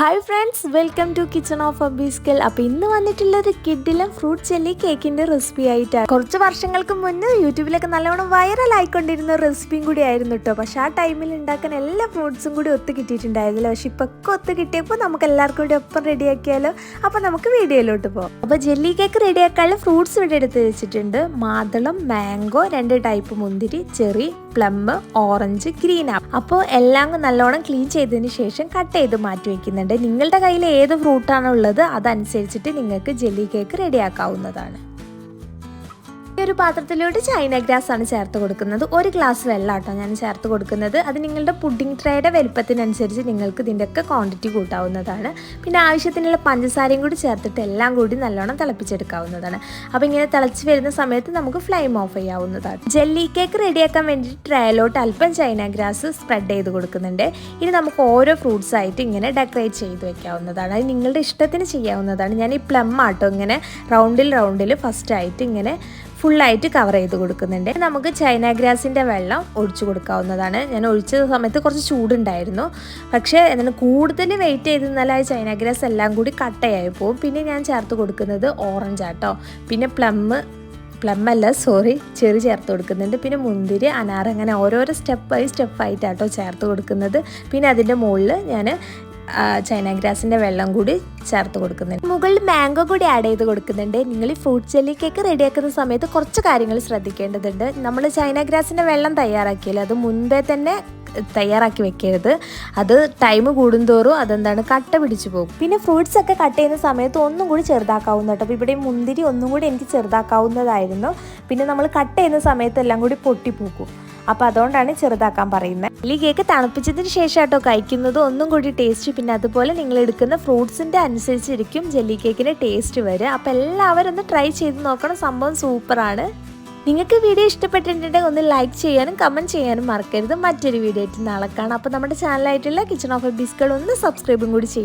Hi friends welcome to kitchen of അബീസ്കൽ അപ്പോൾ ഇന്ന് വന്നിട്ടുള്ളത് കിഡിലും ഫ്രൂട്ട് ചെല്ലി കേക്കിന്റെ റെസിപ്പി ആയിട്ടാണ്. കുറച്ച് വർഷങ്ങൾക്ക് മുന്നേ യൂട്യൂബിലൊക്കെ നല്ലവണ്ണം വൈറൽ ആയിക്കൊണ്ടിരുന്ന റെസിപ്പിയും കൂടി ആയിരുന്നു കേട്ടോ പക്ഷേ ആ ടൈമിൽ ഉണ്ടാക്കാൻ എല്ലാ ഫ്രൂട്ട്സും കൂടി ഒത്ത് കിട്ടിയിട്ടുണ്ടായിരുന്നില്ല. പക്ഷെ ഇപ്പൊ ഒക്കെ ഒത്ത് കിട്ടിയപ്പോൾ നമുക്ക് എല്ലാവർക്കും കൂടി ഒപ്പം റെഡിയാക്കിയാലോ അപ്പോൾ നമുക്ക് വീഡിയോയിലോട്ട് പോകാം അപ്പോൾ ജെല്ലി കേക്ക് റെഡിയാക്കാനുള്ള ഫ്രൂട്ട്സ് ഇവിടെ എടുത്ത് വെച്ചിട്ടുണ്ട്. മാതളം മാംഗോ രണ്ട് ടൈപ്പ് മുന്തിരി cherry plum orange green apple. അപ്പോൾ എല്ലാം നല്ലോണം ക്ലീൻ ചെയ്തതിന് ശേഷം കട്ട് ചെയ്ത് മാറ്റി വെക്കുന്നുണ്ട്. നിങ്ങളുടെ കയ്യിൽ ഏത് ഫ്രൂട്ടാണ് ഉള്ളത് അതനുസരിച്ചിട്ട് നിങ്ങൾക്ക് ജെല്ലി കേക്ക് റെഡിയാക്കാവുന്നതാണ്. ഒരു പാത്രത്തിലോട്ട് ചൈന ഗ്രാസ് ആണ് ചേർത്ത് കൊടുക്കുന്നത്. ഒരു ഗ്ലാസ് വെള്ളം കേട്ടോ ഞാൻ ചേർത്ത് കൊടുക്കുന്നത്. അത് നിങ്ങളുടെ പുഡിംഗ് ട്രേയുടെ വലുപ്പത്തിനനുസരിച്ച് നിങ്ങൾക്ക് ഇതിന്റെയൊക്കെ ക്വാണ്ടിറ്റി കൂട്ടാവുന്നതാണ്. പിന്നെ ആവശ്യത്തിനുള്ള പഞ്ചസാരയും കൂടി ചേർത്തിട്ട് എല്ലാം കൂടി നല്ലോണം തിളപ്പിച്ചെടുക്കാവുന്നതാണ്. അപ്പോൾ ഇങ്ങനെ തിളച്ച് വരുന്ന സമയത്ത് നമുക്ക് ഫ്ലെയിം ഓഫ് ചെയ്യാവുന്നതാണ്. ജെല്ലി കേക്ക് റെഡിയാക്കാൻ വേണ്ടി ട്രേയിലോട്ട് അല്പം ചൈന ഗ്രാസ് സ്പ്രെഡ് ചെയ്ത് കൊടുക്കുന്നുണ്ട്. ഇനി നമുക്ക് ഓരോ ഫ്രൂട്ട്സ് ആയിട്ട് ഇങ്ങനെ ഡെക്കറേറ്റ് ചെയ്ത് വെക്കാവുന്നതാണ്. അത് നിങ്ങളുടെ ഇഷ്ടത്തിന് ചെയ്യാവുന്നതാണ്. ഞാൻ ഈ പ്ലം ആട്ടോ ഇങ്ങനെ റൗണ്ടിൽ റൗണ്ടിൽ ഫസ്റ്റ് ആയിട്ട് ഇങ്ങനെ ഫുള്ളായിട്ട് കവർ ചെയ്ത് കൊടുക്കുന്നുണ്ട്. നമുക്ക് ചൈന ഗ്രാസിന്റെ വെള്ളം ഒഴിച്ചു കൊടുക്കാവുന്നതാണ്. ഞാൻ ഒഴിച്ച സമയത്ത് കുറച്ച് ചൂടുണ്ടായിരുന്നു. പക്ഷേ എന്താണ് കൂടുതൽ വെയിറ്റ് ചെയ്ത് ആ ചൈന ഗ്രാസ് എല്ലാം കൂടി കട്ടയായി പോകും. പിന്നെ ഞാൻ ചേർത്ത് കൊടുക്കുന്നത് ഓറഞ്ച് ആട്ടോ. പിന്നെ പ്ലം പ്ലം അല്ല സോറി ചെറി ചേർത്ത് കൊടുക്കുന്നുണ്ട്. പിന്നെ മുന്തിരി അനാർ അങ്ങനെ ഓരോരോ സ്റ്റെപ്പ് ആയിട്ടാട്ടോ ചേർത്ത് കൊടുക്കുന്നത്. പിന്നെ അതിന്റെ മുകളിൽ ഞാൻ ചൈന ഗ്രാസിന്റെ വെള്ളം കൂടി ചേർത്ത് കൊടുക്കുന്നുണ്ട്. മുകളിൽ മാംഗോ കൂടി ആഡ് ചെയ്ത് കൊടുക്കുന്നുണ്ട്. നിങ്ങൾ ഈ ഫ്രൂട്ട് ജെല്ലി കേക്ക് റെഡിയാക്കുന്ന സമയത്ത് കുറച്ച് കാര്യങ്ങൾ ശ്രദ്ധിക്കേണ്ടതുണ്ട്. നമ്മൾ ചൈന ഗ്രാസിന്റെ വെള്ളം തയ്യാറാക്കിയല്ലോ? അത് മുൻപേ തന്നെ തയ്യാറാക്കി വെക്കരുത്. അത് ടൈം കൂടുന്തോറും അതെന്താണ്? കട്ട പിടിച്ചു പോകും. പിന്നെ ഫ്രൂട്ട്സ് ഒക്കെ കട്ട് ചെയ്യുന്ന സമയത്ത് ഒന്നും കൂടി ചെറുതാക്കാവുന്ന കേട്ടോ. അപ്പോൾ ഇവിടെ മുന്തിരി ഒന്നും കൂടി എനിക്ക് ചെറുതാക്കാവുന്നതായിരുന്നു. പിന്നെ നമ്മൾ കട്ട് ചെയ്യുന്ന സമയത്ത് എല്ലാം കൂടി പൊട്ടിപ്പോക്കും അപ്പോൾ അതുകൊണ്ടാണ് ചെറുതാക്കാൻ പറയുന്നത്. ഈ കേക്ക് തണുപ്പിച്ചതിന് ശേഷം കേട്ടോ കഴിക്കുന്നത്. ഒന്നും കൂടി ടേസ്റ്റ് പിന്നെ അതുപോലെ നിങ്ങൾ എടുക്കുന്ന ഫ്രൂട്ട്സിന്റെ അനുസരിച്ചിരിക്കും ജെല്ലി കേക്കിന് ടേസ്റ്റ് വരിക. അപ്പോൾ എല്ലാവരും ഒന്ന് ട്രൈ ചെയ്ത് നോക്കണം. സംഭവം സൂപ്പറാണ്. നിങ്ങൾക്ക് വീഡിയോ ഇഷ്ടപ്പെട്ടിട്ടുണ്ടെങ്കിൽ ഒന്ന് ലൈക്ക് ചെയ്യാനും കമന്റ് ചെയ്യാനും മറക്കരുത്. മറ്റൊരു വീഡിയോ ആയിട്ട് നാളെ കാണാം. അപ്പോൾ നമ്മുടെ ചാനലായിട്ടുള്ള കിച്ചൺ ഓഫ് ബിസ്കൾ ഒന്ന് സബ്സ്ക്രൈബും കൂടി ചെയ്യും